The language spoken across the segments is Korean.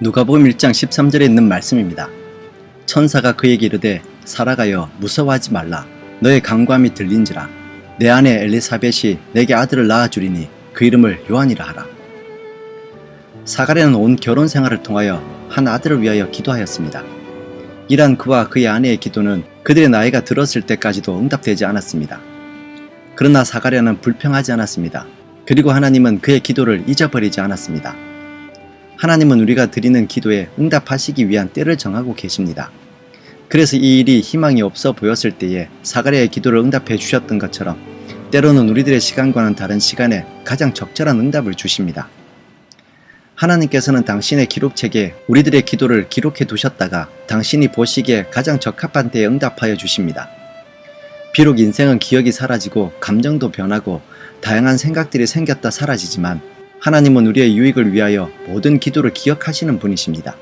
누가복음 1장 13절에 있는 말씀입니다. 천사가 그에게 이르되 살아가여 무서워하지 말라 너의 강구함이 들린지라 내 아내 엘리사벳이 내게 아들을 낳아 주리니 그 이름을 요한이라 하라. 사가랴는 온 결혼 생활을 통하여 한 아들을 위하여 기도하였습니다. 이란 그와 그의 아내의 기도는 그들의 나이가 들었을 때까지도 응답되지 않았습니다. 그러나 사가랴는 불평하지 않았습니다. 그리고 하나님은 그의 기도를 잊어버리지 않았습니다. 하나님은 우리가 드리는 기도에 응답하시기 위한 때를 정하고 계십니다. 그래서 이 일이 희망이 없어 보였을 때에 사가랴의 기도를 응답해 주셨던 것처럼 때로는 우리들의 시간과는 다른 시간에 가장 적절한 응답을 주십니다. 하나님께서는 당신의 기록책에 우리들의 기도를 기록해 두셨다가 당신이 보시기에 가장 적합한 때에 응답하여 주십니다. 비록 인생은 기억이 사라지고 감정도 변하고 다양한 생각들이 생겼다 사라지지만 하나님은 우리의 유익을 위하여 모든 기도를 기억하시는 분이십니다.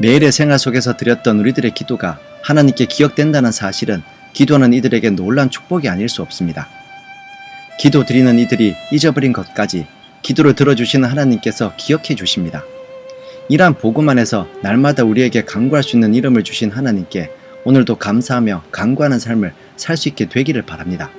매일의 생활 속에서 드렸던 우리들의 기도가 하나님께 기억된다는 사실은 기도는 이들에게 놀란 축복이 아닐 수 없습니다. 기도 드리는 이들이 잊어버린 것까지 기도를 들어주시는 하나님께서 기억해 주십니다. 이러한 복음 안에서 날마다 우리에게 간구할 수 있는 이름을 주신 하나님께 오늘도 감사하며 간구하는 삶을 살 수 있게 되기를 바랍니다.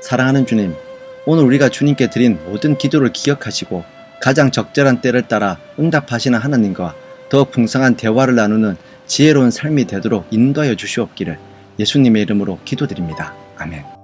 사랑하는 주님, 오늘 우리가 주님께 드린 모든 기도를 기억하시고 가장 적절한 때를 따라 응답하시는 하나님과 더 풍성한 대화를 나누는 지혜로운 삶이 되도록 인도하여 주시옵기를 예수님의 이름으로 기도드립니다. 아멘.